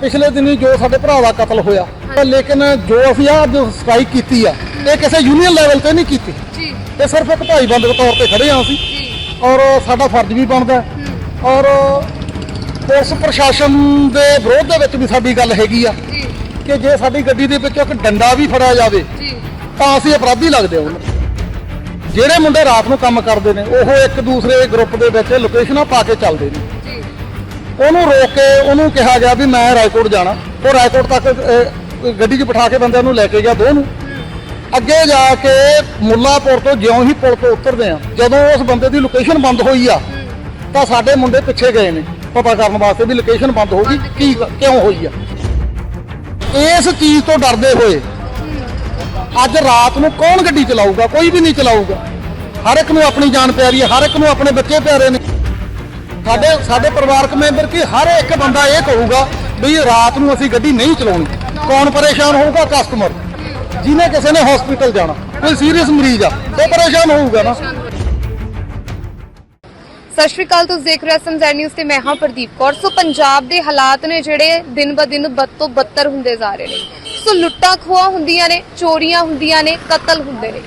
ਪਿਛਲੇ ਦਿਨੀ ਜੋ ਸਾਡੇ ਭਰਾ ਦਾ ਕਤਲ ਹੋਇਆ ਲੇਕਿਨ ਜੋ ਅਸੀਂ ਆ ਜੋ ਸਟ੍ਰਾਈਕ ਕੀਤੀ ਆ ਇਹ ਕਿਸੇ ਯੂਨੀਅਨ ਲੈਵਲ ਤੇ ਨਹੀਂ ਕੀਤੀ। ਜੀ। ਇਹ ਸਿਰਫ ਇੱਕ ਭਾਈ ਬੰਦ ਦੇ ਤੌਰ ਤੇ ਖੜੇ ਆ ਅਸੀਂ। ਜੀ। ਔਰ ਸਾਡਾ ਫਰਜ਼ ਵੀ ਬਣਦਾ। ਔਰ ਪੁਲਿਸ ਪ੍ਰਸ਼ਾਸਨ ਦੇ ਵਿਰੋਧ ਦੇ ਵਿੱਚ ਵੀ ਸਾਡੀ ਗੱਲ ਹੈਗੀ ਆ ਕਿ ਜੇ ਸਾਡੀ ਗੱਡੀ ਦੇ ਵਿੱਚੋਂ ਇੱਕ ਡੰਡਾ ਵੀ ਫੜਿਆ ਜਾਵੇ ਤਾਂ ਅਸੀਂ ਅਪਰਾਧੀ ਲੱਗਦੇ ਹਾਂ। ਜਿਹੜੇ ਮੁੰਡੇ ਰਾਤ ਨੂੰ ਕੰਮ ਕਰਦੇ ਨੇ ਉਹ ਇੱਕ ਦੂਸਰੇ ਗਰੁੱਪ ਦੇ ਵਿੱਚ ਲੋਕੇਸ਼ਨਾਂ ਪਾ ਕੇ ਚੱਲਦੇ ਨੇ। ਉਹਨੂੰ ਰੋਕ ਕੇ ਉਹਨੂੰ ਕਿਹਾ ਗਿਆ ਵੀ ਮੈਂ ਰਾਏਕੋਟ ਜਾਣਾ। ਉਹ ਰਾਏਕੋਟ ਤੱਕ ਅਹ, ਗੱਡੀ 'ਚ ਬਿਠਾ ਕੇ ਬੰਦਿਆਂ ਨੂੰ ਲੈ ਕੇ ਗਿਆ ਦੋ ਨੂੰ ਅੱਗੇ ਜਾ ਕੇ ਮੁੱਲਾਪੁਰ ਤੋਂ ਜਿਉਂ ਹੀ ਪੁਲ ਤੋਂ ਉਤਰਦੇ ਆ ਜਦੋਂ ਉਸ ਬੰਦੇ ਦੀ ਲੋਕੇਸ਼ਨ ਬੰਦ ਹੋਈ ਆ ਤਾਂ ਸਾਡੇ ਮੁੰਡੇ ਪਿੱਛੇ ਗਏ ਨੇ। ਪਤਾ ਕਰਨ ਵਾਸਤੇ ਵੀ ਲੋਕੇਸ਼ਨ ਬੰਦ ਹੋ ਗਈ। ਕੀ ਕਿਉਂ ਹੋਈ ਆ? ਇਸ ਚੀਜ਼ ਤੋਂ ਡਰਦੇ ਹੋਏ ਅੱਜ ਰਾਤ ਨੂੰ ਕੌਣ ਗੱਡੀ ਚਲਾਊਗਾ? ਕੋਈ ਵੀ ਨਹੀਂ ਚਲਾਊਗਾ। ਹਰ ਇੱਕ ਨੂੰ ਆਪਣੀ ਜਾਨ ਪਿਆਰੀ ਹੈ ਹਰ ਇੱਕ ਨੂੰ ਆਪਣੇ ਬੱਚੇ ਪਿਆਰੇ ਨੇ। ਸਾਡੇ ਸਾਡੇ ਪਰਿਵਾਰਕ ਮੈਂਬਰ ਕੀ ਹਰ ਇੱਕ ਬੰਦਾ ਇਹ ਕਹੂਗਾ ਵੀ ਰਾਤ ਨੂੰ ਅਸੀਂ ਗੱਡੀ ਨਹੀਂ ਚਲਾਉਣੀ। ਕੌਣ ਪਰੇਸ਼ਾਨ ਹੋਊਗਾ? ਕਸਟਮਰ ਜਿਹਨੇ ਕਿਸੇ ਨੇ ਹਸਪੀਟਲ ਜਾਣਾ। ਕੋਈ ਸੀਰੀਅਸ ਮਰੀਜ਼ ਆ ਉਹ ਪਰੇਸ਼ਾਨ ਹੋਊਗਾ ਨਾ। ਸਤਿ ਸ਼੍ਰੀ ਅਕਾਲ, ਤੁਸੀਂ ਦੇਖ ਰਹੇ ਹੋ ਸਮਝੈ ਨਿਊਜ਼ ਤੇ ਮੈਂ ਹਾਂ ਪ੍ਰਦੀਪ ਕੌਰ। ਸੋ ਪੰਜਾਬ ਦੇ ਹਾਲਾਤ ਨੇ ਜਿਹੜੇ ਦਿਨ ਬ ਦਿਨ ਬਦ ਤੋਂ ਬੱਤਰ ਹੁੰਦੇ ਜਾ ਰਹੇ ਨੇ। ਸੋ ਲੁੱਟਾਂ ਖੋਹਾਂ ਹੁੰਦੀਆਂ ਨੇ, ਚੋਰੀਆਂ ਹੁੰਦੀਆਂ ਨੇ, ਕਤਲ ਹੁੰਦੇ ਨੇ।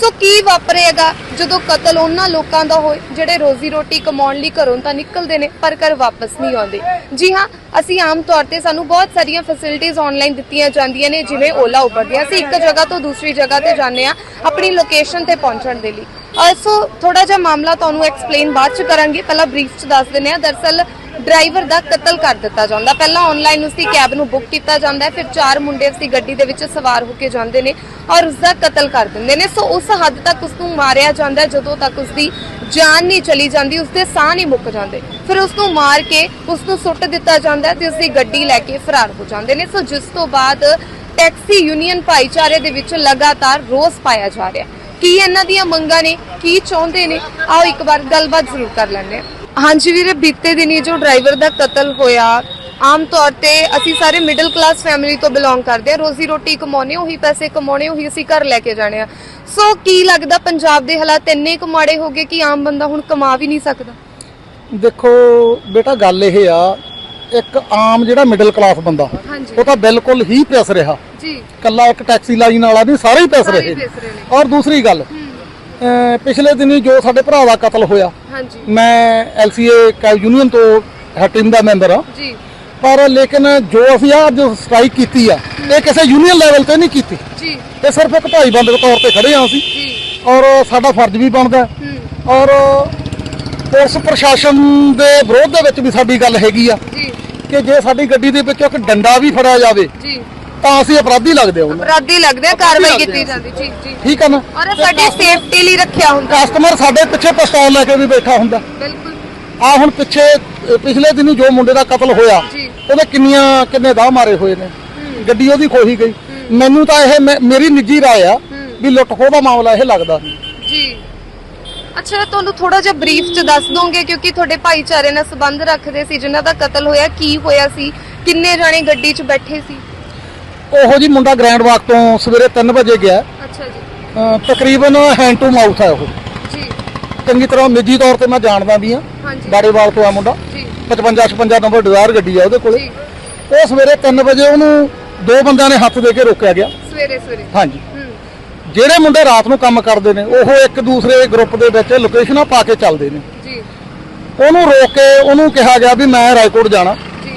ਸੋ ਕੀ ਵਾਪਰੇਗਾ? ਜਦੋਂ ਕਤਲ ਉਹਨਾਂ ਲੋਕਾਂ ਦਾ ਹੋਏ ਜਿਹੜੇ ਰੋਜ਼ੀ ਰੋਟੀ ਕਮਾਉਣ ਲਈ ਘਰੋਂ ਤਾਂ ਨਿਕਲਦੇ ਨੇ, ਪਰ ਘਰ ਵਾਪਸ ਨਹੀਂ ਆਉਂਦੇ। ਜੀ ਹਾਂ, ਅਸੀਂ ਆਮ ਤੌਰ ਤੇ ਸਾਨੂੰ ਬਹੁਤ ਸਾਰੀਆਂ ਫੈਸਿਲਿਟੀਆਂ ਆਨਲਾਈਨ ਦਿੱਤੀਆਂ ਜਾਂਦੀਆਂ ਨੇ, ਜਿਵੇਂ ਓਲਾ ਉਬਰ ਦੀਆਂ। ਅਸੀਂ ਇੱਕ ਜਗ੍ਹਾ ਤੋਂ ਦੂਸਰੀ ਜਗ੍ਹਾ ਤੇ ਜਾਂਦੇ ਆ ਆਪਣੀ ਲੋਕੇਸ਼ਨ ਤੇ ਪਹੁੰਚਣ ਦੇ ਲਈ। ਸੋ ਥੋੜਾ ਜਿਹਾ ਮਾਮਲਾ ਤੁਹਾਨੂੰ ਐਕਸਪਲੇਨ ਬਾਅਦ ਚ ਕਰਾਂਗੇ। ਪਹਿਲਾਂ ਬਰੀਫ ਚ ਦੱਸ ਦਿੰਦੇ ਆ ਦਰਸਲ ਡਰਾਈਵਰ ਦਾ ਕਤਲ ਕਰ ਦਿੱਤਾ ਜਾਂਦਾ। ਪਹਿਲਾਂ ਆਨਲਾਈਨ ਉਸਦੀ ਕੈਬ ਨੂੰ ਬੁੱਕ ਕੀਤਾ ਜਾਂਦਾ ਹੈ। ਫਿਰ ਚਾਰ ਮੁੰਡੇ ਉਸਦੀ ਗੱਡੀ ਦੇ ਵਿੱਚ ਸਵਾਰ ਹੋ ਕੇ ਜਾਂਦੇ ਨੇ ਔਰ ਉਸਦਾ ਕਤਲ ਕਰ ਦਿੰਦੇ ਨੇ। ਸੋ ਉਸ ਹੱਦ ਤੱਕ ਉਸ ਨੂੰ ਮਾਰਿਆ ਜਾਂਦਾ ਹੈ। ਜਦੋਂ ਤੱਕ ਉਸਦੀ ਜਾਨ ਨਹੀਂ ਚਲੀ ਜਾਂਦੀ, ਉਸਦੇ ਸਾਹ ਨਹੀਂ ਮੁੱਕ ਜਾਂਦੇ। ਫਿਰ ਉਸ ਨੂੰ ਮਾਰ ਕੇ ਉਸ ਨੂੰ ਸੁੱਟ ਦਿੱਤਾ ਜਾਂਦਾ ਹੈ ਤੇ ਉਸਦੀ ਗੱਡੀ ਲੈ ਕੇ ਫਰਾਰ ਹੋ ਜਾਂਦੇ ਨੇ। ਸੋ ਜਿਸ ਤੋਂ ਬਾਅਦ ਟੈਕਸੀ ਯੂਨੀਅਨ ਭਾਈਚਾਰੇ ਦੇ ਵਿੱਚ ਲਗਾਤਾਰ ਰੋਸ ਪਾਇਆ ਜਾ ਰਿਹਾ ਕੀ ਇਹਨਾਂ ਦੀਆਂ ਮੰਗਾਂ ਨੇ, ਕੀ ਚਾਹੁੰਦੇ ਨੇ, ਆਓ ਇੱਕ ਵਾਰ ਗੱਲਬਾਤ ਜ਼ਰੂਰ ਕਰ ਲੈਂਦੇ ਹਾਂਜੀ ਵੀਰੇ, ਬੀਤੇ ਦਿਨੀ ਜੋ ਡਰਾਈਵਰ ਦਾ ਕਤਲ ਹੋਇਆ, ਆਮ ਤੌਰ ਤੇ ਅਸੀਂ ਸਾਰੇ ਮਿਡਲ ਕਲਾਸ ਫੈਮਿਲੀ ਤੋਂ ਬਿਲੋਂਗ ਕਰਦੇ ਹਾਂ। ਰੋਜ਼ੀ ਰੋਟੀ ਕਮਾਉਣੇ ਉਹੀ ਪੈਸੇ ਕਮਾਉਣੇ ਉਹੀ ਅਸੀਂ ਘਰ ਲੈ ਕੇ ਜਾਣੇ ਆ ਸੋ ਕੀ ਲੱਗਦਾ ਪੰਜਾਬ ਦੇ ਹਾਲਾਤ ਇੰਨੇ ਕੁ ਮਾੜੇ ਹੋ ਗਏ ਕਿ ਆਮ ਬੰਦਾ ਹੁਣ ਕਮਾ ਵੀ ਨਹੀਂ ਸਕਦਾ? ਦੇਖੋ, ਬੇਟਾ ਗੱਲ ਇਹ ਆ ਇੱਕ ਆਮ ਜਿਹੜਾ ਮਿਡਲ ਕਲਾਸ ਬੰਦਾ ਉਹ ਤਾਂ ਬਿਲਕੁਲ ਹੀ ਪਿਸ ਰਿਹਾ। ਜੀ। ਕੱਲਾ ਇੱਕ ਟੈਕਸੀ ਲਾਈਨ ਵਾਲਾ ਨਹੀਂ ਸਾਰੇ ਹੀ ਪਿਸ ਰਹੇ। ਔਰ ਦੂਸਰੀ ਗੱਲ ਪਿਛਲੇ ਦਿਨੀ ਜੋ ਸਾਡੇ ਭਰਾ ਦਾ ਕਤਲ ਹੋਇਆ ਮੈਂ ਐਲਸੀਏ ਕੈਬ ਯੂਨੀਅਨ ਤੋਂ ਹੈ ਟੀਮ ਦਾ ਮੈਂਬਰ ਆ ਜੀ। ਪਰ ਲੇਕਿਨ ਜੋ ਅਸੀਂ ਆ ਜੋ ਸਟ੍ਰਾਈਕ ਕੀਤੀ ਆ ਇਹ ਕਿਸੇ ਯੂਨੀਅਨ ਲੈਵਲ ਤੇ ਨਹੀਂ ਕੀਤੀ। ਜੀ। ਸਿਰਫ ਇੱਕ ਭਾਈ ਬੰਦ ਦੇ ਤੌਰ ਤੇ ਖੜੇ ਆ ਅਸੀਂ। ਜੀ। ਔਰ ਸਾਡਾ ਫਰਜ਼ ਵੀ ਬਣਦਾ। ਹੈ। ਹੂੰ। ਔਰ ਪੁਲਿਸ ਪ੍ਰਸ਼ਾਸਨ ਦੇ ਵਿਰੋਧ ਦੇ ਵਿੱਚ ਵੀ ਸਾਡੀ ਗੱਲ ਹੈਗੀ ਆ। ਜੀ। ਕਿ ਜੇ ਸਾਡੀ ਗੱਡੀ ਦੇ ਵਿੱਚੋਂ ਇੱਕ ਡੰਡਾ ਵੀ ਫੜਿਆ ਜਾਵੇ ਜੀ। ਤਾਂ ਅਸੀਂ ਅਪਰਾਧੀ ਲੱਗਦੇ ਹਾਂ ਉਹਨਾਂ। ਅਪਰਾਧੀ ਲੱਗਦੇ ਆ ਕਾਰਵਾਈ ਕੀਤੀ। ਜਾਂਦੀ ਜੀ ਜੀ। ਠੀਕ ਹੈ ਨਾ? ਔਰ ਸਾਡੀ ਸੇਫਟੀ ਲਈ ਰੱਖਿਆ ਹੁੰਦਾ। ਕਸਟਮਰ ਸਾਡੇ ਪਿੱਛੇ ਪਿਸਤੌਲ ਲੈ ਕੇ ਵੀ ਬੈਠਾ ਹੁੰਦਾ। ਬਿਲਕੁਲ। ਆ ਹੁਣ ਪਿੱਛੇ ਪਿਛਲੇ ਦਿਨੀ ਜੋ ਮੁੰਡੇ ਦਾ ਕਤਲ ਹੋਇਆ ਜੀ। ਉਹਦੇ ਕਿੰਨੀਆਂ ਕਿੰਨੇ ਦਾਅ ਮਾਰੇ ਹੋਏ ਨੇ। ਗੱਡੀ ਉਹਦੀ ਖੋਹੀ ਗਈ। ਮੈਨੂੰ ਤਾਂ ਇਹ ਮੇ- ਮੇਰੀ ਨਿੱਜੀ ਰਾਏ ਆ ਵੀ ਲੁੱਟ ਖੋਹ ਦਾ ਮਾਮਲਾ ਇਹ ਲੱਗਦਾ। ਜੀ। ਅੱਛਾ ਤੁਹਾਨੂੰ ਥੋੜਾ ਜਿਹਾ ਬਰੀਫ ਚ ਦੱਸ ਦੋਗੇ ਕਿਉਂਕਿ ਤੁਹਾਡੇ ਭਾਈਚਾਰੇ ਨਾਲ ਸੰਬੰਧ ਰੱਖਦੇ ਸੀ ਜਿਨ੍ਹਾਂ ਦਾ ਕਤਲ ਹੋਇਆ ਕੀ ਹੋਇਆ ਸੀ ਕਿੰਨੇ ਜਾਣੇ ਗੱਡੀ 'ਚ ਬੈਠੇ ਸੀ? ਉਹੋ ਜੀ ਮੁੰਡਾ ਗ੍ਰੈਂਡ ਵਾਕ ਤੋਂ ਸਵੇਰੇ 3 ਵਜੇ ਗਿਆ। ਅੱਛਾ ਜੀ। ਅ, ਤਕਰੀਬਨ ਹੈਂਡ ਟੂ ਮਾਊਥ ਹੈ ਉਹ। ਜੀ। ਚੰਗੀ ਤਰ੍ਹਾਂ ਨਿੱਜੀ ਤੌਰ ਤੇ ਮੈਂ ਜਾਣਦਾ ਵੀ ਆ ਹਾਂਜੀ। ਬਾੜੇਵਾਲ ਤੋਂ ਆ ਮੁੰਡਾ। ਜੀ। 55 56 ਨੰਬਰ ਡਿਜ਼ਾਇਰ ਗੱਡੀ ਆ ਉਹਦੇ ਕੋਲੇ। ਜੀ। ਉਹ ਸਵੇਰੇ 3 ਵਜੇ ਉਹਨੂੰ ਦੋ ਬੰਦਿਆਂ ਨੇ ਹੱਥ ਦੇ ਕੇ ਰੋਕਿਆ ਗਿਆ। ਸਵੇਰੇ ਸਵੇਰੇ। ਹਾਂਜੀ। ਜਿਹੜੇ ਮੁੰਡੇ ਰਾਤ ਨੂੰ ਕੰਮ ਕਰਦੇ ਨੇ ਉਹ ਇੱਕ ਦੂਸਰੇ ਗਰੁੱਪ ਦੇ ਵਿੱਚ ਲੋਕੇਸ਼ਨਾਂ ਪਾ ਕੇ ਚੱਲਦੇ ਨੇ। ਜੀ। ਉਹਨੂੰ ਰੋਕ ਕੇ ਉਹਨੂੰ ਕਿਹਾ ਗਿਆ ਵੀ ਮੈਂ ਰਾਏਕੋਟ ਜਾਣਾ। ਜੀ।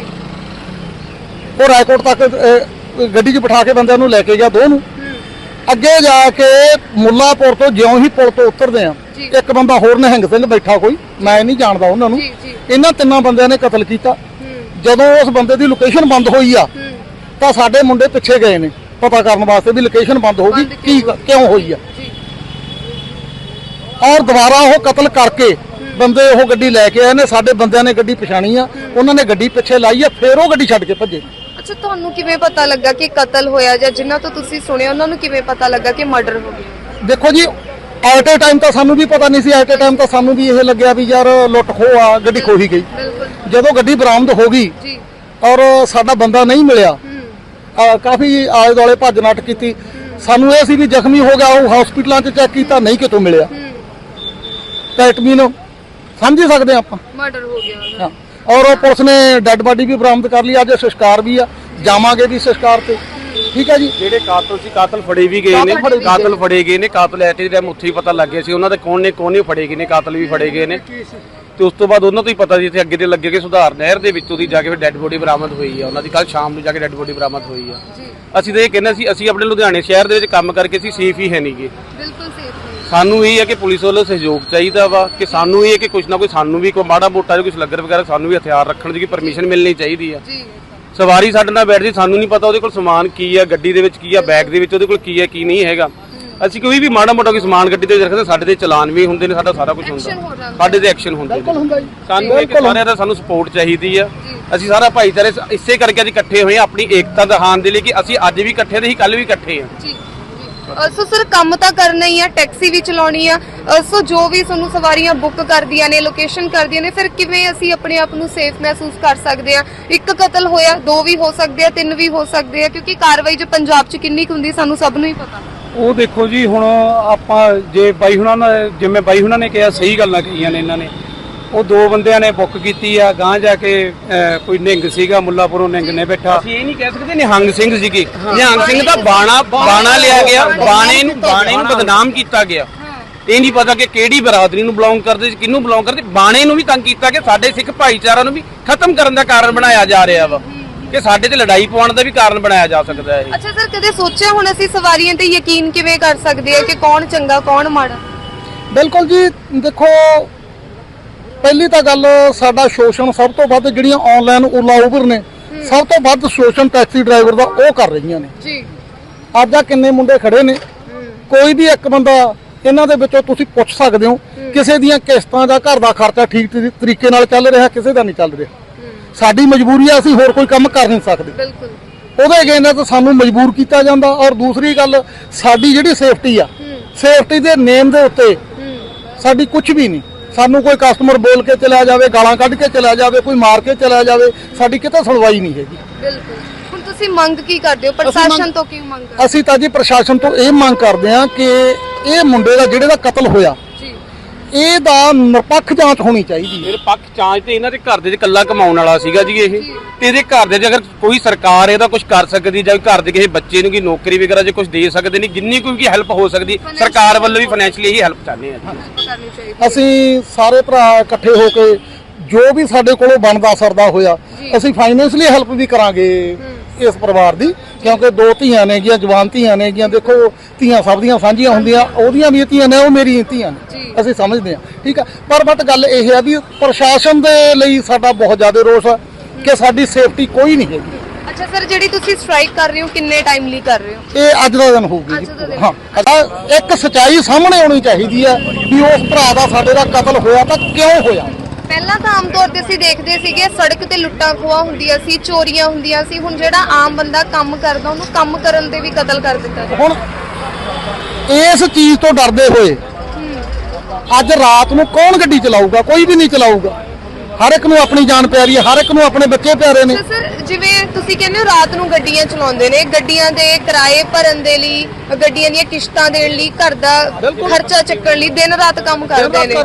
ਉਹ ਰਾਏਕੋਟ ਤੱਕ ਗੱਡੀ 'ਚ ਬਿਠਾ ਕੇ ਬੰਦਿਆਂ ਨੂੰ ਲੈ ਕੇ ਗਿਆ ਦੋ ਨੂੰ। ਅੱਗੇ ਜਾ ਕੇ ਮੁੱਲਾਪੁਰ ਤੋਂ ਜਿਉਂ ਹੀ ਪੁਲ ਤੋਂ ਉਤਰਦੇ ਆ। ਇੱਕ ਬੰਦਾ ਹੋਰ ਨਿਹੰਗ ਸਿੰਘ ਬੈਠਾ ਕੋਈ ਮੈਂ ਨਹੀਂ ਜਾਣਦਾ ਉਹਨਾਂ ਨੂੰ। ਇਹਨਾਂ ਤਿੰਨਾਂ ਬੰਦਿਆਂ ਨੇ ਕਤਲ ਕੀਤਾ। ਜਦੋਂ ਉਸ ਬੰਦੇ ਦੀ ਲੋਕੇਸ਼ਨ ਬੰਦ ਹੋਈ ਆ ਤਾਂ ਸਾਡੇ ਮੁੰਡੇ ਪਿੱਛੇ ਗਏ ਨੇ। ਪਤਾ ਕਰਨ ਵਾਸਤੇ ਵੀ ਲੋਕੇਸ਼ਨ ਬੰਦ ਹੋ ਗਈ ਕੀ ਕਿਉਂ ਹੋਈ? ਆ? ਔਰ ਦੁਬਾਰਾ ਉਹ ਕਤਲ ਕਰਕੇ ਬੰਦੇ ਉਹ ਗੱਡੀ ਲੈ ਕੇ ਆਏ ਨੇ ਸਾਡੇ ਬੰਦਿਆਂ ਨੇ ਗੱਡੀ ਪਛਾਣੀ ਆ ਉਹਨਾਂ ਨੇ ਗੱਡੀ ਪਿੱਛੇ ਲਾਈ ਆ ਫਿਰ ਉਹ ਗੱਡੀ ਛੱਡ ਕੇ ਭੱਜੇ। ਅੱਛਾ ਤੁਹਾਨੂੰ ਕਿਵੇਂ ਪਤਾ ਲੱਗਾ ਕਿ ਕਤਲ ਹੋਇਆ ਜਾਂ ਜਿਨ੍ਹਾਂ ਤੋਂ ਤੁਸੀਂ ਸੁਣਿਆ ਉਹਨਾਂ ਨੂੰ ਕਿਵੇਂ ਪਤਾ ਲੱਗਾ ਕਿ ਮਰਡਰ ਹੋ ਗਿਆ? ਦੇਖੋ ਜੀ ਐਟ ਏ ਟਾਈਮ ਤਾਂ ਸਾਨੂੰ ਵੀ ਪਤਾ ਨਹੀਂ ਸੀ ਐਟ ਏ ਟਾਈਮ ਤਾਂ ਸਾਨੂੰ ਵੀ ਇਹ ਲੱਗਿਆ ਵੀ ਯਾਰ ਲੁੱਟ ਖੋਹ ਆ ਗੱਡੀ ਖੋਹੀ ਗਈ। ਜਦੋਂ ਗੱਡੀ ਬਰਾਮਦ ਹੋ ਗਈ ਔਰ ਸਾਡਾ ਬੰਦਾ ਨਹੀਂ ਮਿਲਿਆ ਕਾਫੀ ਆਲੇ ਦੁਆਲੇ ਭੱਜ ਨੱਟ ਕੀਤੀ। ਸਾਨੂੰ ਇਹ ਸੀ ਵੀ ਜ਼ਖਮੀ ਹੋ ਗਿਆ ਉਹ ਹਸਪੀਟਲਾਂ 'ਚ ਚੈੱਕ ਕੀਤਾ ਨਹੀਂ ਕਿਤੋਂ ਮਿਲਿਆ। ਟੈਟਮੀਨ ਸਮਝ ਹੀ ਸਕਦੇ ਆਪਾਂ। ਮਰਡਰ ਹੋ ਗਿਆ ਉਹਦਾ। ਔਰ ਉਹ ਪੁਲਿਸ ਨੇ ਡੈੱਡ ਬਾਡੀ ਵੀ ਬਰਾਮਦ ਕਰ ਲਈ ਅੱਜ ਸੰਸਕਾਰ ਵੀ ਆ। ਜਾਵਾਂਗੇ ਵੀ ਸੰਸਕਾਰ ਤੇ। ਠੀਕ ਹੈ ਜੀ? ਜਿਹੜੇ ਕਾਤਲ ਸੀ ਕਾਤਲ ਫੜੇ ਵੀ ਗਏ ਨੇ। ਕਾਤਲ ਫੜੇ ਗਏ। ਨੇ ਕਾਤਲ ਐਟ ਦੀ ਉੱਥੇ ਹੀ ਪਤਾ ਲੱਗ ਗਿਆ ਸੀ। ਉਹਨਾਂ ਦੇ ਕੌਣ ਨੇ ਕੌਣ ਨਹੀਂ ਫੜੇ ਗਏ ਨੇ ਕਾਤਲ ਵੀ ਫੜੇ ਗਏ ਨੇ। ਤੇ ਉਸ ਤੋਂ ਬਾਅਦ ਉਹਨਾਂ ਤੋਂ ਹੀ ਪਤਾ ਸੀ ਇੱਥੇ ਅੱਗੇ ਤੇ ਲੱਗੇ ਕਿ ਸੁਧਾਰ ਨਹਿਰ ਦੇ ਵਿੱਚੋਂ ਦੀ ਜਾ ਕੇ ਫਿਰ ਡੈੱਡ ਬੋਡੀ ਬਰਾਮਦ ਹੋਈ ਆ। ਉਹਨਾਂ ਦੀ ਕੱਲ ਸ਼ਾਮ ਨੂੰ ਜਾ ਕੇ ਡੈੱਡ ਬੋਡੀ ਬਰਾਮਦ ਹੋਈ ਆ। ਅਸੀਂ ਤਾਂ ਇਹ ਕਹਿੰਦੇ ਸੀ ਅਸੀਂ ਆਪਣੇ ਲੁਧਿਆਣੇ ਸ਼ਹਿਰ ਦੇ ਵਿੱਚ ਕੰਮ ਕਰਕੇ ਅਸੀਂ ਸੇਫ ਹੀ ਹੈ ਨਹੀਂਗੇ ਬਿਲਕੁਲ ਸੇਫ ਸਾਨੂੰ ਇਹ ਹੈ ਕਿ ਪੁਲਿਸ ਵੱਲੋਂ ਸਹਿਯੋਗ ਚਾਹੀਦਾ ਵਾ ਕਿ ਸਾਨੂੰ ਇਹ ਹੈ ਕਿ ਕੁਝ ਨਾ ਕੋਈ ਸਾਨੂੰ ਵੀ ਕੋਈ ਮਾੜਾ ਮੋਟਾ ਜਿਹਾ ਕੁਝ ਲੱਗਰ ਵਗੈਰਾ ਸਾਨੂੰ ਵੀ ਹਥਿਆਰ ਰੱਖਣ ਦੀ ਪਰਮਿਸ਼ਨ ਮਿਲਣੀ ਚਾਹੀਦੀ ਆ। ਜੀ। ਸਵਾਰੀ ਸਾਡੇ ਨਾਲ ਬੈਠਦੀ ਸਾਨੂੰ ਨਹੀਂ ਪਤਾ ਉਹਦੇ ਕੋਲ ਸਮਾਨ ਕੀ ਆ ਗੱਡੀ ਦੇ ਵਿੱਚ ਕੀ ਆ ਬੈਗ ਦੇ ਵਿੱਚ ਉਹਦੇ ਕੋਲ ਕੀ ਆ ਕੀ ਨਹੀਂ ਹੈਗਾ। ਅਸੀਂ ਕੋਈ ਵੀ ਮਾੜਾ ਮੋਟਾ ਕੋਈ ਸਮਾਨ ਗੱਡੀ ਵਿੱਚ ਰੱਖਦੇ ਸਾਡੇ ਤੇ ਚਲਾਨ ਵੀ ਹੁੰਦੇ ਨੇ ਸਾਡਾ ਸਾਰਾ ਕੁਝ ਹੁੰਦਾ। ਸਾਡੇ ਤੇ ਐਕਸ਼ਨ ਹੁੰਦੇ ਬਿਲਕੁਲ ਨੇ ਹੁੰਦਾ ਜੀ। ਸਾਨੂੰ ਇਹ ਕਿ ਸਾਰਿਆਂ ਦਾ ਸਾਨੂੰ ਸਪੋਰਟ ਚਾਹੀਦੀ ਆ। ਅਸੀਂ ਸਾਰਾ ਭਾਈਚਾਰੇ ਇਸੇ ਕਰਕੇ ਅੱਜ ਇਕੱਠੇ ਹੋਏ ਆ ਆਪਣੀ ਏਕਤਾ ਦਿਖਾਉਣ ਦੇ ਲਈ ਕਿ ਅਸੀਂ ਅੱਜ ਵੀ ਇਕੱਠੇ ਤੇ ਅਸੀਂ ਕੱਲ ਵੀ ਇਕੱਠੇ ਆ ਜੀ ਸੋ ਸਰ ਕੰਮ ਤਾਂ ਕਰਨਾ ਹੀ ਆ ਟੈਕਸੀ ਵੀ ਚਲਾਉਣੀ ਆ। ਸੋ ਜੋ ਵੀ ਤੁਹਾਨੂੰ ਸਵਾਰੀਆਂ ਬੁੱਕ ਕਰਦੀਆਂ ਨੇ ਲੋਕੇਸ਼ਨ ਕਰਦੀਆਂ ਨੇ ਫਿਰ ਕਿਵੇਂ ਅਸੀਂ ਆਪਣੇ ਆਪ ਨੂੰ ਸੇਫ ਮਹਿਸੂਸ ਕਰ ਸਕਦੇ ਆ? ਇੱਕ ਕਤਲ ਹੋਇਆ ਦੋ ਵੀ ਹੋ ਸਕਦੇ ਆ ਤਿੰਨ ਵੀ ਹੋ ਸਕਦੇ ਆ ਕਿਉਂਕਿ ਕਾਰਵਾਈ ਜੋ ਪੰਜਾਬ 'ਚ ਕਿੰਨੀ ਕੁ ਹੁੰਦੀ ਸਾਨੂੰ ਸਭ ਨੂੰ ਹੀ ਪਤਾ। ਉਹ ਦੇਖੋ ਜੀ ਹੁਣ ਆਪਾਂ ਜੇ ਬਾਈ ਹੁਣਾਂ ਨੇ ਜਿਵੇਂ ਬਾਈ ਹੁਣਾਂ ਨੇ ਕਿਹਾ ਸਹੀ ਗੱਲਾਂ ਕਹੀਆਂ ਨੇ ਇਹਨਾਂ ਨੇ। ਉਹ ਦੋ ਬੰਦਿਆਂ ਨੇ ਬੁੱਕ ਕੀਤੀ ਆ ਗਾਂ ਜਾ ਕੇ ਕੋਈ ਨਿੰਗ ਸੀਗਾ ਮੁੱਲਾਪੁਰੋਂ ਨਿੰਗ ਨੇ ਬੈਠਾ। ਅਸੀਂ ਇਹ ਨਹੀਂ ਕਹਿ ਸਕਦੇ ਨਿਹੰਗ ਸਿੰਘ ਸੀਗੇ ਨਿਹੰਗ ਸਿੰਘ ਦਾ ਬਾਣਾ ਬਾਣਾ ਲਿਆ ਗਿਆ ਬਾਣੇ ਨੂੰ ਬਾਣੇ ਨੂੰ ਬਦਨਾਮ ਕੀਤਾ ਗਿਆ। ਇਹ ਨਹੀਂ ਪਤਾ ਕਿ ਕਿਹੜੀ ਬਰਾਦਰੀ ਨੂੰ ਬਿਲੋਂਗ ਕਰਦੇ ਕਿਹਨੂੰ ਬਿਲੋਂਗ ਕਰਦੇ। ਬਾਣੇ ਨੂੰ ਵੀ ਤੰਗ ਕੀਤਾ ਕਿ ਸਾਡੇ ਸਿੱਖ ਭਾਈਚਾਰਾ ਨੂੰ ਵੀ ਖਤਮ ਕਰਨ ਦਾ ਕਾਰਨ ਬਣਾਇਆ ਜਾ ਰਿਹਾ ਵਾ। ਕਿ ਸਾਡੇ ਤੇ ਲੜਾਈ ਪਾਉਣ ਦਾ ਵੀ ਕਾਰਨ ਬਣਾਇਆ ਜਾ ਸਕਦਾ ਹੈ ਅੱਛਾ ਸਰ ਕਦੇ ਸੋਚਿਆ ਹੁਣ ਅਸੀਂ ਸਵਾਰੀਆਂ ਤੇ ਯਕੀਨ ਕਿਵੇਂ ਕਰ ਸਕਦੇ ਆ ਕਿ ਕੌਣ ਚੰਗਾ ਕੌਣ ਮਾੜਾ? ਬਿਲਕੁਲ ਜੀ ਦੇਖੋ ਪਹਿਲੀ ਤਾਂ ਗੱਲ ਸਾਡਾ ਸ਼ੋਸ਼ਣ ਸਭ ਤੋਂ ਵੱਧ ਜਿਹੜੀਆਂ ਆਨਲਾਈਨ ਓਲਾ ਉਬਰ ਨੇ ਸਭ ਤੋਂ ਵੱਧ ਸ਼ੋਸ਼ਣ ਟੈਕਸੀ ਡਰਾਈਵਰ ਦਾ ਉਹ ਕਰ ਰਹੀਆਂ ਨੇ। ਜੀ। ਅੱਜ ਆ ਕਿੰਨੇ ਮੁੰਡੇ ਖੜੇ ਨੇ ਕੋਈ ਵੀ ਇੱਕ ਬੰਦਾ ਇਹਨਾਂ ਦੇ ਵਿੱਚੋਂ ਤੁਸੀਂ ਪੁੱਛ ਸਕਦੇ ਹੋ। ਕਿਸੇ ਦੀਆਂ ਕਿਸ਼ਤਾਂ ਦਾ ਘਰ ਦਾ ਖਰਚਾ ਠੀਕ ਤਰੀ- ਤਰੀਕੇ ਨਾਲ ਚੱਲ ਰਿਹਾ ਕਿਸੇ ਦਾ ਨਹੀਂ ਚੱਲ ਰਿਹਾ। ਸਾਡੀ ਮਜਬੂਰੀ ਆ ਅਸੀਂ ਹੋਰ ਕੋਈ ਕੰਮ ਕਰ ਨਹੀਂ ਸਕਦੇ। ਬਿਲਕੁਲ। ਉਹਦੇ ਅਗੇਂਸਟ ਤਾਂ ਸਾਨੂੰ ਮਜਬੂਰ ਕੀਤਾ ਜਾਂਦਾ। ਔਰ ਦੂਸਰੀ ਗੱਲ ਸਾਡੀ ਜਿਹੜੀ ਸੇਫਟੀ ਆ ਸੇਫਟੀ ਦੇ ਨੇਮ ਦੇ ਉੱਤੇ ਸਾਡੀ ਕੁਝ ਵੀ ਨਹੀਂ। ਸਾਨੂੰ ਕੋਈ ਕਸਟਮਰ ਬੋਲ ਕੇ ਚਲਾ ਜਾਵੇ ਗਾਲਾਂ ਕੱਢ ਕੇ ਚਲਾ ਜਾਵੇ ਕੋਈ ਮਾਰ ਕੇ ਚਲਾ ਜਾਵੇ ਸਾਡੀ ਕਿਤੇ ਸੁਣਵਾਈ ਨਹੀਂ ਹੈਗੀ। ਬਿਲਕੁਲ। ਹੁਣ ਤੁਸੀਂ ਮੰਗ ਕੀ ਕਰਦੇ ਹੋ? ਪ੍ਰਸ਼ਾਸਨ ਤੋਂ ਕੀ ਮੰਗ ਕਰਦੇ ਅਸੀਂ ਤਾਂ ਜੀ ਪ੍ਰਸ਼ਾਸਨ ਤੋਂ ਇਹ ਮੰਗ ਕਰਦੇ ਹਾਂ ਕਿ ਇਹ ਮੁੰਡੇ ਦਾ ਜਿਹੜੇ ਦਾ ਕਤਲ ਹੋਇਆ ਇਹਦਾ ਨਿਰਪੱਖ ਜਾਂਚ ਹੋਣੀ ਚਾਹੀਦੀ ਹੈ। ਮੇਰੇ ਪੱਖ ਚਾਂਚ ਤੇ ਇਹਨਾਂ ਦੇ ਘਰ ਦੇ ਵਿੱਚ ਇਕੱਲਾ ਕਮਾਉਣ ਵਾਲਾ ਸੀਗਾ ਜੀ ਇਹ। ਤੇ ਇਹਦੇ ਘਰ ਦੇ 'ਚ ਅਗਰ ਕੋਈ ਸਰਕਾਰ ਇਹਦਾ ਕੁਝ ਕਰ ਸਕਦੀ ਜਾਂ ਘਰ ਦੇ ਕਿਸੇ ਬੱਚੇ ਨੂੰ ਕੀ ਨੌਕਰੀ ਵਗੈਰਾ ਜੇ ਕੁਝ ਦੇ ਸਕਦੇ ਨੇ ਜਿੰਨੀ ਕੋਈ ਵੀ ਹੈਲਪ ਹੋ ਸਕਦੀ ਸਰਕਾਰ ਵੱਲੋਂ ਵੀ ਫਾਈਨੈਂਸ਼ੀਅਲੀ ਇਹੀ ਹੈਲਪ ਚਾਹੁੰਦੇ ਆ ਅਸੀਂ ਸਾਰੇ ਭਰਾ ਇਕੱਠੇ ਹੋ ਕੇ ਜੋ ਵੀ ਸਾਡੇ ਕੋਲੋਂ ਬਣਦਾ ਸਰਦਾ ਹੋਇਆ ਅਸੀਂ ਫਾਈਨੈਂਸ਼ਲੀ ਹੈਲਪ ਵੀ ਕਰਾਂਗੇ। ਇਸ ਪਰਿਵਾਰ ਦੀ ਕਿਉਂਕਿ ਦੋ ਧੀਆਂ ਨੇਗੀਆਂ ਜਵਾਨ ਧੀਆਂ ਨੇਗੀਆਂ ਦੇਖੋ ਧੀਆਂ ਸਭ ਦੀਆਂ ਸਾਂਝੀਆਂ ਹੁੰਦੀਆਂ ਉਹਦੀਆਂ ਵੀ ਧੀਆਂ ਨੇ ਉਹ ਮੇਰੀਆਂ ਧੀਆਂ ਨੇ। ਅਸੀਂ ਸਮਝਦੇ ਹਾਂ ਠੀਕ ਆ? ਪਰ ਬਟ ਗੱਲ ਇਹ ਹੈ ਵੀ ਪ੍ਰਸ਼ਾਸਨ ਦੇ ਲਈ ਸਾਡਾ ਬਹੁਤ ਜ਼ਿਆਦਾ ਰੋਸ ਹੈ ਕਿ ਸਾਡੀ ਸੇਫਟੀ ਕੋਈ ਨਹੀਂ ਹੈਗੀ। ਅੱਛਾ ਸਰ ਜਿਹੜੀ ਤੁਸੀਂ ਸਟ੍ਰਾਈਕ ਕਰ ਰਹੇ ਹੋ ਕਿੰਨੇ ਟਾਈਮ ਲਈ ਕਰ ਰਹੇ ਹੋ? ਇਹ ਅੱਜ ਦਾ ਦਿਨ ਹੋਊਗੀ। ਹਾਂ ਇੱਕ ਸਚਾਈ ਸਾਹਮਣੇ ਆਉਣੀ ਚਾਹੀਦੀ ਹੈ ਵੀ ਉਸ ਭਰਾ ਦਾ ਸਾਡੇ ਦਾ ਕਤਲ ਹੋਇਆ ਤਾਂ ਕਿਉਂ ਹੋਇਆ? ਪਹਿਲਾਂ ਤਾਂ ਆਮ ਤੌਰ ਤੇ ਅਸੀਂ ਦੇਖਦੇ ਸੀਗੇ ਸੜਕ ਤੇ ਲੁੱਟਾਂ ਖੋਹਾਂ ਹੁੰਦੀਆਂ ਸੀ ਚੋਰੀਆਂ ਹੁੰਦੀਆਂ ਸੀ ਹੁਣ ਜਿਹੜਾ ਆਮ ਬੰਦਾ ਕੰਮ ਕਰਦਾ ਉਹਨੂੰ ਕੰਮ ਕਰਨ ਤੇ ਵੀ ਕਤਲ ਕਰ ਦਿੱਤਾ ਜਾਂਦਾ ਹੁਣ ਇਸ ਚੀਜ਼ ਤੋਂ ਡਰਦੇ ਹੋਏ ਅੱਜ ਰਾਤ ਨੂੰ ਕੌਣ ਗੱਡੀ ਚਲਾਊਗਾ ਕੋਈ ਵੀ ਨਹੀਂ ਚਲਾਊਗਾ। ਹਰ ਇੱਕ ਨੂੰ ਆਪਣੀ ਜਾਨ ਪਿਆਰੀ ਹੈ ਹਰ ਇੱਕ ਨੂੰ ਆਪਣੇ ਬੱਚੇ ਪਿਆਰੇ ਨੇ। ਸਰ ਜਿਵੇਂ ਤੁਸੀਂ ਕਹਿੰਦੇ ਹੋ ਰਾਤ ਨੂੰ ਗੱਡੀਆਂ ਚਲਾਉਂਦੇ ਨੇ ਗੱਡੀਆਂ ਦੇ ਕਿਰਾਏ ਭਰਨ ਦੇ ਲਈ ਗੱਡੀਆਂ ਦੀਆਂ ਕਿਸ਼ਤਾਂ ਦੇਣ ਲਈ ਘਰ ਦਾ ਖਰਚਾ ਚੱਕਣ ਲਈ ਦਿਨ ਰਾਤ ਕੰਮ ਕਰਦੇ ਨੇ।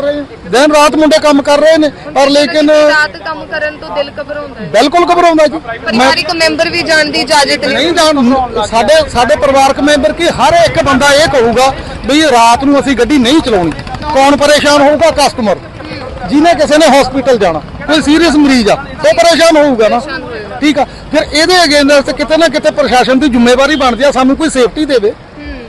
ਦਿਨ ਰਾਤ ਮੁੰਡੇ ਕੰਮ ਕਰ ਰਹੇ ਨੇ ਪਰ ਲੇਕਿਨ ਰਾਤ ਕੰਮ ਕਰਨ ਤੋਂ ਦਿਲ ਘਬਰਾਉਂਦਾ ਹੈ। ਬਿਲਕੁਲ ਘਬਰਾਉਂਦਾ ਜੀ। ਪਰਿਵਾਰਿਕ ਮੈਂਬਰ ਵੀ ਜਾਣ ਦੀ ਇਜਾਜ਼ਤ ਨਹੀਂ ਜਾਣ ਸਾਡੇ ਸਾਡੇ ਪਰਿਵਾਰਕ ਮੈਂਬਰ ਕੀ ਹਰ ਇੱਕ ਬੰਦਾ ਇਹ ਕਹੂਗਾ ਵੀ ਰਾਤ ਨੂੰ ਅਸੀਂ ਗੱਡੀ ਨਹੀਂ ਚਲਾਉਣੀ। ਕੌਣ ਪਰੇਸ਼ਾਨ ਹੋਊਗਾ? ਕਸਟਮਰ। ਜਿਹਨੇ ਕਿਸੇ ਨੇ ਹਸਪੀਟਲ ਜਾਣਾ ਕੋਈ ਸੀਰੀਅਸ ਮਰੀਜ਼ ਆ ਉਹ ਪਰੇਸ਼ਾਨ ਹੋਊਗਾ ਨਾ। ਠੀਕ ਆ ਫਿਰ ਇਹਦੇ ਅਗੇਂਸਟ ਕਿਤੇ ਨਾ ਕਿਤੇ ਪ੍ਰਸ਼ਾਸਨ ਦੀ ਜ਼ਿੰਮੇਵਾਰੀ ਬਣਦੀ ਆ ਸਾਨੂੰ ਕੋਈ ਸੇਫਟੀ ਦੇਵੇ।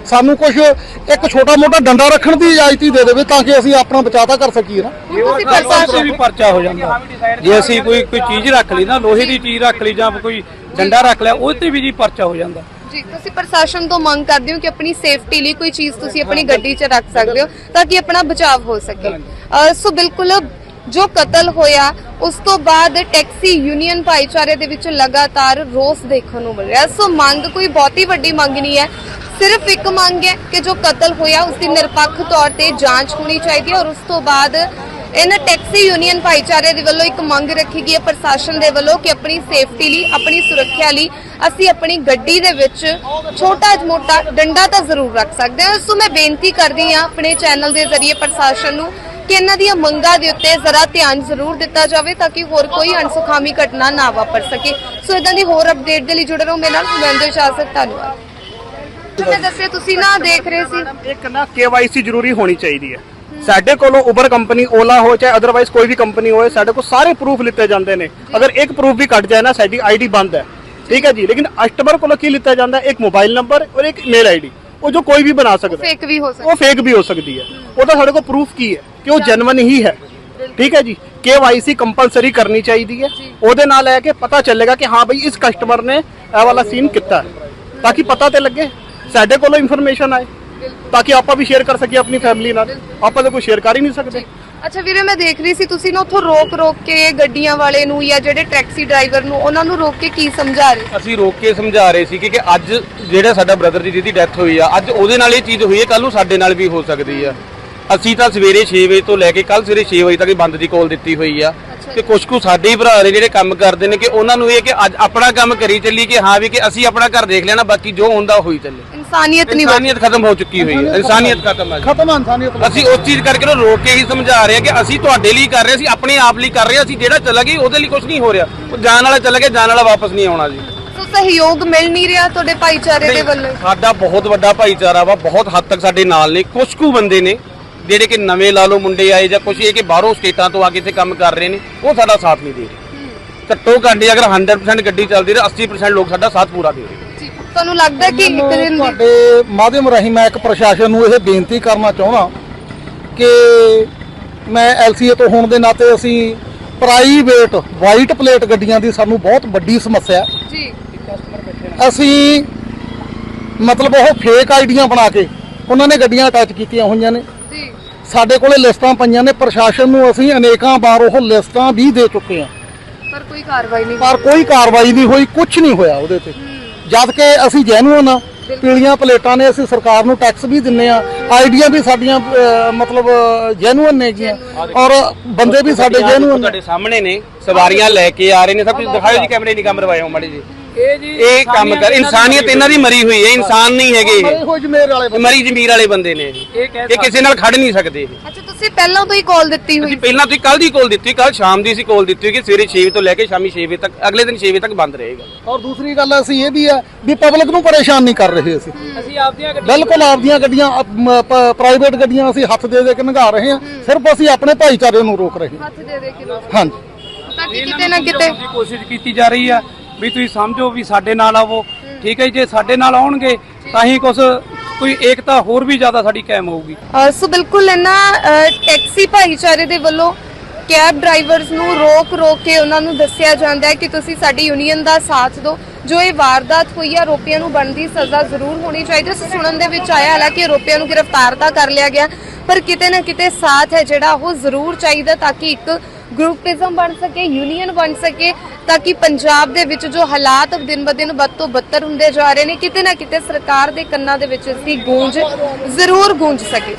ਸਾਨੂੰ ਕੁਝ ਇੱਕ ਛੋਟਾ ਮੋਟਾ ਡੰਡਾ ਰੱਖਣ ਦੀ ਇਜਾਜ਼ਤ ਹੀ ਦੇ ਦੇਵੇ ਤਾਂ ਕਿ ਅਸੀਂ ਆਪਣਾ ਬਚਾਅ ਤਾਂ ਕਰ ਸਕੀਏ ਨਾ। ਹੁਣ ਤੁਸੀਂ ਪਰਚਾ ਪ੍ਰਸ਼ਾਸਨ ਵੀ ਪਰਚਾ ਹੋ ਜਾਂਦਾ। ਜੇ ਅਸੀਂ ਕੋਈ ਕੋਈ ਚੀਜ਼ ਰੱਖ ਲਈ ਨਾ ਲੋਹੇ ਦੀ ਚੀਜ਼ ਰੱਖ ਲਈ ਜਾਂ ਕੋਈ ਡੰਡਾ ਰੱਖ ਲਿਆ ਉਹ ਤੇ ਵੀ ਜੀ ਪਰਚਾ ਹੋ ਜਾਂਦਾ। ਜੀ, ਤੁਸੀਂ ਪ੍ਰਸ਼ਾਸਨ ਤੋਂ ਮੰਗ ਕਰਦੇ ਹੋ ਕਿ ਆਪਣੀ ਸੇਫਟੀ ਲਈ ਕੋਈ ਚੀਜ਼ ਤੁਸੀਂ ਆਪਣੀ ਗੱਡੀ 'ਚ ਰੱਖ ਸਕਦੇ ਹੋ ਤਾਂ ਕਿ ਆਪਣਾ ਬਚਾਅ ਹੋ ਸਕੇ। ਅਹ ਸੋ ਬਿਲਕੁਲ ਜੋ ਕਤਲ ਹੋਇਆ, ਉਸ ਤੋਂ ਬਾਅਦ ਟੈਕਸੀ ਯੂਨੀਅਨ ਭਾਈਚਾਰੇ ਦੇ ਵਿੱਚ ਲਗਾਤਾਰ ਰੋਸ ਦੇਖਣ ਨੂੰ ਮਿਲ ਰਿਹਾ। ਸੋ ਮੰਗ ਕੋਈ ਬਹੁਤੀ ਵੱਡੀ ਮੰਗ ਨਹੀਂ ਹੈ। ਸਿਰਫ ਇੱਕ ਮੰਗ ਹੈ ਕਿ ਜੋ ਕਤਲ ਹੋਇਆ, ਉਸ ਦੀ ਨਿਰਪੱਖ ਤੌਰ ਤੇ ਜਾਂਚ ਹੋਣੀ ਚਾਹੀਦੀ ਹੈ ਔਰ ਉਸ ਤੋਂ ਬਾਅਦ ਇਹਨਾਂ ਟੈਕਸੀ ਯੂਨੀਅਨ ਭਾਈਚਾਰੇ ਦੇ ਵੱਲੋਂ ਇੱਕ ਮੰਗ ਰੱਖੀ ਗਈ ਹੈ ਪ੍ਰਸ਼ਾਸਨ ਦੇ ਵੱਲੋਂ ਕਿ ਆਪਣੀ ਸੇਫਟੀ ਲਈ, ਆਪਣੀ ਸੁਰੱਖਿਆ ਲਈ ਅਸੀਂ ਆਪਣੀ ਗੱਡੀ ਦੇ ਵਿੱਚ ਛੋਟਾ ਮੋਟਾ ਡੰਡਾ ਤਾਂ ਜ਼ਰੂਰ ਰੱਖ ਸਕਦੇ ਹਾਂ। ਸੋ ਮੈਂ ਬੇਨਤੀ ਕਰਦੀ ਹਾਂ ਆਪਣੇ ਚੈਨਲ ਦੇ ਜ਼ਰੀਏ ਪ੍ਰਸ਼ਾਸਨ ਨੂੰ ਕਿ ਇਹਨਾਂ ਦੀਆਂ ਮੰਗਾਂ ਦੇ ਉੱਤੇ ਜ਼ਰਾ ਧਿਆਨ ਜ਼ਰੂਰ ਦਿੱਤਾ ਜਾਵੇ ਤਾਂ ਕਿ ਹੋਰ ਕੋਈ ਅਣਸੁਖਾਮੀ ਘਟਨਾ ਨਾ ਵਾਪਰ ਸਕੇ। ਸੋ ਇਦਾਂ ਦੀ ਹੋਰ ਅਪਡੇਟ ਦੇ ਲਈ ਜੁੜੇ ਰਹੋ। ਮੇਰੇ ਨਾਲ ਮੈਂ ਦੇ ਧੰਨਵਾਦ। ਮੈਂ ਦੱਸਿਆ, ਤੁਸੀਂ ਨਾ ਦੇਖ ਰਹੇ ਸੀ। ਇੱਕ ਨਾ KYC ਜ਼ਰੂਰੀ ਹੋਣੀ ਚਾਹੀਦੀ ਹੈ। ਸਾਡੇ ਕੋਲੋਂ ਉਬਰ ਕੰਪਨੀ ਓਲਾ ਹੋ ਚਾਹੇ ਅਦਰਵਾਈਜ਼ ਕੋਈ ਵੀ ਕੰਪਨੀ ਹੋਏ ਸਾਡੇ ਕੋਲ ਸਾਰੇ ਪ੍ਰੂਫ ਲਿੱਤੇ ਜਾਂਦੇ ਨੇ। ਅਗਰ ਇੱਕ ਪ੍ਰੂਫ ਵੀ ਕੱਟ ਜਾਏ ਨਾ ਸਾਡੀ ਆਈਡੀ ਬੰਦ ਹੈ। ਠੀਕ ਹੈ ਜੀ? ਲੇਕਿਨ ਕਸਟਮਰ ਕੋਲੋਂ ਕੀ ਲਿੱਤਾ ਜਾਂਦਾ? ਇੱਕ ਮੋਬਾਈਲ ਨੰਬਰ ਔਰ ਇੱਕ ਮੇਲ ਆਈਡੀ ਉਹ ਜੋ ਕੋਈ ਵੀ ਬਣਾ ਸਕਦਾ। ਫੇਕ ਵੀ ਹੋ ਸਕਦਾ ਉਹ ਫੇਕ ਵੀ ਹੋ ਸਕਦੀ ਹੈ। ਉਹਦਾ ਸਾਡੇ ਕੋਲ ਪ੍ਰੂਫ ਕੀ ਹੈ? ਕਿ ਉਹ ਜੈਨੂਇਨ ਹੀ ਹੈ। ਠੀਕ ਹੈ ਜੀ? KYC ਕੰਪਲਸਰੀ ਕਰਨੀ ਚਾਹੀਦੀ ਹੈ। ਉਹਦੇ ਨਾਲ ਹੈ ਕਿ ਪਤਾ ਚੱਲੇਗਾ ਕਿ ਹਾਂ ਬਈ ਇਸ ਕਸਟਮਰ ਨੇ ਇਹ ਵਾਲਾ ਸੀਨ ਕੀਤਾ ਹੈ। ਤਾਂ ਕਿ ਪਤਾ ਤੇ ਲੱਗੇ ਸਾਡੇ ਕੋਲੋਂ ਇਨਫੋਰਮੇਸ਼ਨ ਆਏ। ਤਾਂ ਕਿ ਆਪਾਂ ਵੀ ਸ਼ੇਅਰ ਕਰ ਸਕੀਏ ਆਪਣੀ ਫੈਮਿਲੀ ਨਾਲ। ਆਪਾਂ ਤਾਂ ਕੋਈ ਸ਼ੇਅਰ ਕਰ ਹੀ ਨਹੀਂ ਸਕਦੇ। ਅੱਛਾ ਵੀਰੇ ਮੈਂ ਦੇਖ ਰਹੀ ਸੀ ਤੁਸੀਂ ਨਾ ਉੱਥੋਂ ਰੋਕ ਰੋਕ ਕੇ ਗੱਡੀਆਂ ਵਾਲੇ ਨੂੰ ਜਾਂ ਜਿਹੜੇ ਟੈਕਸੀ ਡਰਾਈਵਰ ਨੂੰ ਉਹਨਾਂ ਨੂੰ ਰੋਕ ਕੇ ਕੀ ਸਮਝਾ ਰਹੇ? ਅਸੀਂ ਰੋਕ ਕੇ ਸਮਝਾ ਰਹੇ ਸੀ ਕਿ ਕਿ ਅੱਜ ਜਿਹੜਾ ਸਾਡਾ ਬ੍ਰਦਰ ਦੀ ਜਿਹਦੀ ਡੈਥ ਹੋਈ ਆ ਅੱਜ ਉਹਦੇ ਨਾਲ ਇਹ ਚੀਜ਼ ਹੋਈ ਹੈ ਕੱਲ ਨੂੰ ਸਾਡੇ ਨਾਲ ਵੀ ਹੋ ਸਕਦੀ ਆ। ਅਸੀਂ ਤਾਂ ਸਵੇਰੇ 6 ਵਜੇ ਤੋਂ ਲੈ ਕੇ ਕੱਲ ਸਵੇਰੇ 6 ਵਜੇ ਤੱਕ ਹੀ ਬੰਦ ਦੀ ਕਾਲ ਦਿੱਤੀ ਹੋਈ ਆ। ਤੇ ਕੁਝ ਕੁ ਸਾਡੇ ਹੀ ਭਰਾ ਨੇ ਜਿਹੜੇ ਕੰਮ ਕਰਦੇ ਨੇ ਕਿ ਉਹਨਾਂ ਨੂੰ ਇਹ ਕਿ ਅੱਜ ਆਪਣਾ ਕੰਮ ਕਰੀ ਚੱਲੀ ਕਿ ਹਾਂ ਵੀ ਕਿ ਅਸੀਂ ਆਪਣਾ ਘਰ ਦੇਖ ਲੈਣਾ ਬਾਕੀ ਜੋ ਹੁੰਦਾ ਹੋਈ ਚੱਲੇ। ਇਨਸਾਨੀਅਤ ਨਹੀਂ ਬਚੀ ਇਨਸਾਨੀਅਤ ਖਤਮ ਹੋ ਚੁੱਕੀ ਹੋਈ ਹੈ। ਇਨਸਾਨੀਅਤ ਖਤਮ ਹੈ। ਖਤਮ ਹੈ ਇਨਸਾਨੀਅਤ ਅਸੀਂ ਉਸ ਚੀਜ਼ ਕਰਕੇ ਉਹਨੂੰ ਰੋਕ ਕੇ ਹੀ ਸਮਝਾ ਰਹੇ ਹਾਂ ਕਿ ਅਸੀਂ ਤੁਹਾਡੇ ਲਈ ਕਰ ਰਹੇ ਹਾਂ, ਅਸੀਂ ਆਪਣੇ ਆਪ ਲਈ ਕਰ ਰਹੇ ਹਾਂ, ਅਸੀਂ ਜਿਹੜਾ ਚਲਾ ਗਈ ਉਹਦੇ ਲਈ ਕੁਝ ਨਹੀਂ ਹੋ ਰਿਹਾ। ਉਹ ਜਾਣ ਵਾਲਾ ਚਲਾ ਗਿਆ ਜਾਣ ਵਾਲਾ ਵਾਪਸ ਨਹੀਂ ਆਉਣਾ ਜੀ। ਸੋ ਸਹਿਯੋਗ ਮਿਲ ਨਹੀਂ ਰਿਹਾ ਤੁਹਾਡੇ ਭਾਈਚਾਰੇ ਦੇ ਵੱਲੋਂ। ਸਾਡਾ ਬਹੁਤ ਵੱਡਾ ਭਾਈਚਾਰਾ ਵਾ ਬਹੁਤ ਹੱਦ ਤੱਕ ਸਾਡੇ ਨਾਲ ਨੇ ਕੁਝ ਕੁ ਬੰਦੇ ਨੇ ਜਿਹੜੇ ਕਿ ਨਵੇਂ ਲਾ ਲਓ ਮੁੰਡੇ ਆਏ ਜਾਂ ਕੁਝ ਇਹ ਕਿ ਬਾਹਰੋਂ ਸਟੇਟਾਂ ਤੋਂ ਆ ਕੇ ਇੱਥੇ ਕੰਮ ਕਰ ਰਹੇ ਨੇ ਉਹ ਸਾਡਾ ਸਾਥ ਨਹੀਂ ਦੇ ਰਹੇ। ਘੱਟੋ ਘੱਟ ਜੇ ਅਗਰ 100% ਗੱਡੀ ਚੱਲਦੀ ਰਹੇ 80% ਲੋਕ ਸਾਡਾ ਸਾਥ ਪੂਰਾ ਦੇ ਰਹੇ। ਜੀ ਤੁਹਾਨੂੰ ਲੱਗਦਾ ਕਿ ਇੱਕ ਦਿਨ ਦੀ ਤੁਹਾਡੇ ਮਾਧਿਅਮ ਰਾਹੀਂ ਮੈਂ ਇੱਕ ਪ੍ਰਸ਼ਾਸਨ ਨੂੰ ਇਹ ਬੇਨਤੀ ਕਰਨਾ ਚਾਹੁੰਦਾ ਕਿ ਮੈਂ ਐਲਸੀਏ ਤੋਂ ਹੋਣ ਦੇ ਨਾਤੇ ਅਸੀਂ ਪ੍ਰਾਈਵੇਟ ਵਾਈਟ ਪਲੇਟ ਗੱਡੀਆਂ ਦੀ ਸਾਨੂੰ ਬਹੁਤ ਵੱਡੀ ਸਮੱਸਿਆ ਹੈ। ਜੀ। ਅਸੀਂ ਮਤਲਬ ਉਹ ਫੇਕ ਆਈਡੀਆਂ ਬਣਾ ਕੇ ਉਹਨਾਂ ਨੇ ਗੱਡੀਆਂ ਅਟੈਚ ਕੀਤੀਆਂ ਹੋਈਆਂ ਨੇ। ਸਾਡੇ ਕੋਲੇ ਲਿਸਟਾਂ ਪਈਆਂ ਨੇ ਪ੍ਰਸ਼ਾਸਨ ਨੂੰ ਅਸੀਂ ਅਨੇਕਾਂ ਵਾਰ ਉਹ ਲਿਸਟਾਂ ਵੀ ਦੇ ਚੁੱਕੇ ਹਾਂ। ਪਰ ਕੋਈ ਕਾਰਵਾਈ ਨਹੀਂ ਪਰ ਕੋਈ ਕਾਰਵਾਈ ਨਹੀਂ ਹੋਈ ਕੁਝ ਨਹੀਂ ਹੋਇਆ ਉਹਦੇ ਤੇ। ਜਦ ਕਿ ਅਸੀਂ ਜੈਨੂਅਨ ਆ ਪੀਲੀਆਂ ਪਲੇਟਾਂ ਨੇ ਅਸੀਂ ਸਰਕਾਰ ਨੂੰ ਟੈਕਸ ਵੀ ਦਿੰਨੇ ਆ ਆਈਡੀਆਂ ਵੀ ਸਾਡੀਆਂ ਮਤਲਬ ਜੈਨੂਅਨ ਨੇਗੀਆਂ ਔਰ ਬੰਦੇ ਵੀ ਸਾਡੇ ਜੈਨੂਅਨ ਨੇ ਤੁਹਾਡੇ ਸਾਹਮਣੇ ਨੇ ਸਵਾਰੀਆਂ ਲੈ ਕੇ ਆ ਰਹੇ ਨੇ ਸਭ ਕੁਝ ਦਿਖਾਓ ਜੀ ਕੈਮਰੇ ਨਹੀਂ ਕੰਮ ਰਵਾਇਓ ਮਾੜੀ ਜੀ ਇਹ ਜੀ ਇਹ ਕੰਮ ਕਰ ਇਨਸਾਨੀਅਤ ਇਹਨਾਂ ਦੀ ਮਰੀ ਹੋਈ ਹੈ ਇਨਸਾਨ ਨਹੀਂ ਹੈਗੇ ਮਰੇ ਇਹ ਜਮੇਰ ਵਾਲੇ ਬੰਦੇ। ਮਰੀ ਜ਼ਮੀਰ ਵਾਲੇ ਬੰਦੇ ਨੇ ਇਹ। ਕਿਸੇ ਨਾਲ ਖੜ ਨਹੀਂ ਸਕਦੇ ਇਹ। ਅੱਛਾ ਤੁਸੀਂ ਪਹਿਲਾਂ ਤੋਂ ਹੀ ਕਾਲ ਦਿੱਤੀ ਹੋਈ ਅਸੀਂ ਪਹਿਲਾਂ ਤੁਸੀਂ ਕੱਲ ਦੀ ਕਾਲ ਦਿੱਤੀ ਕੱਲ ਸ਼ਾਮ ਦੀ ਅਸੀਂ ਕਾਲ ਦਿੱਤੀ ਕਿ ਸਵੇਰੇ 6 ਵਜੇ ਤੋਂ ਲੈ ਕੇ ਸ਼ਾਮੀ 6 ਵਜੇ ਤੱਕ ਅਗਲੇ ਦਿਨ 6 ਵਜੇ ਤੱਕ ਬੰਦ ਰਹੇਗਾ। ਔਰ ਦੂਸਰੀ ਗੱਲ ਅਸੀਂ ਇਹ ਵੀ ਹੈ ਵੀ ਪਬਲਿਕ ਨੂੰ ਪਰੇਸ਼ਾਨ ਨਹੀਂ ਕਰ ਰਹੇ ਅਸੀਂ। ਅਸੀਂ ਆਪਦੀਆਂ ਬਿਲਕੁਲ ਆਪਦੀਆਂ ਗੱਡੀਆਂ ਪ੍ਰਾਈਵੇਟ ਗੱਡੀਆਂ ਅਸੀਂ ਹੱਥ ਦੇ ਦੇ ਕੇ ਨੰਗਾ ਰਹੇ ਹਾਂ। ਸਿਰਫ ਅਸੀਂ ਆਪਣੇ ਭਾਈਚਾਰੇ ਨੂੰ ਰੋਕ ਰਹੇ ਹਾਂ। ਹੱਥ ਦੇ ਦੇ ਕੇ ਹਾਂਜੀ। ਤਾਂ ਕਿ ਕਿਤੇ ਨਾ ਕਿਤੇ ਦੀ ਕੋਸ਼ਿਸ਼ ਕੀਤੀ ਜਾ ਰਹੀ ਆ ਵੀ ਤੁਸੀਂ ਸਮਝੋ ਵੀ ਸਾਡੇ ਨਾਲ ਆਵੋ। ਠੀਕ ਹੈ ਜੇ ਸਾਡੇ ਨਾਲ ਆਉਣਗੇ, ਤਾਂ ਹੀ ਕੁਝ ਕੋਈ ਏਕਤਾ ਹੋਰ ਵੀ ਜ਼ਿਆਦਾ ਸਾਡੀ ਕਾਇਮ ਹੋਊਗੀ। ਸੋ ਬਿਲਕੁਲ ਇਹਨਾਂ ਟੈਕਸੀ ਭਾਈਚਾਰੇ ਦੇ ਵੱਲੋਂ ਕੈਬ ਡਰਾਈਵਰਸ ਨੂੰ ਰੋਕ ਰੋਕ ਕੇ ਉਹਨਾਂ ਨੂੰ ਦੱਸਿਆ ਜਾਂਦਾ ਹੈ ਕਿ ਤੁਸੀਂ ਸਾਡੀ ਯੂਨੀਅਨ ਦਾ ਸਾਥ ਦਿਓ। ਜੋ ਇਹ ਵਾਰਦਾਤ ਹੋਈ ਆ, ਆਰੋਪੀਆਂ ਨੂੰ ਬਣਦੀ ਸਜ਼ਾ ਜ਼ਰੂਰ ਹੋਣੀ ਚਾਹੀਦੀ ਹੈ। ਸੁਣਨ ਦੇ ਵਿੱਚ ਆਇਆ, ਹਾਲਾਂਕਿ ਆਰੋਪੀਆਂ ਨੂੰ ਗ੍ਰਿਫਤਾਰ ਤਾਂ ਕਰ ਲਿਆ ਗਿਆ, ਪਰ ਕਿਤੇ ਨਾ ਕਿਤੇ ਸਾਥ ਹੈ ਜਿਹੜਾ, ਉਹ ਜ਼ਰੂਰ ਚਾਹੀਦਾ ਤਾਂ ਕਿ ਇੱਕ ਗਰੁੱਪਿਜ਼ਮ ਬਣ ਸਕੇ, ਯੂਨੀਅਨ ਬਣ ਸਕੇ, ਤਾਂ ਕਿ ਪੰਜਾਬ ਦੇ ਵਿੱਚ ਜੋ ਹਾਲਾਤ ਦਿਨ ਬ ਦਿਨ ਬਦ ਤੋਂ ਬੱਤਰ ਹੁੰਦੇ ਜਾ ਰਹੇ ਨੇ, ਕਿਤੇ ਨਾ ਕਿਤੇ ਸਰਕਾਰ ਦੇ ਕੰਨਾਂ ਦੇ ਵਿੱਚ ਇਸ ਦੀ ਗੂੰਜ ਜ਼ਰੂਰ ਗੂੰਜ ਸਕੇ।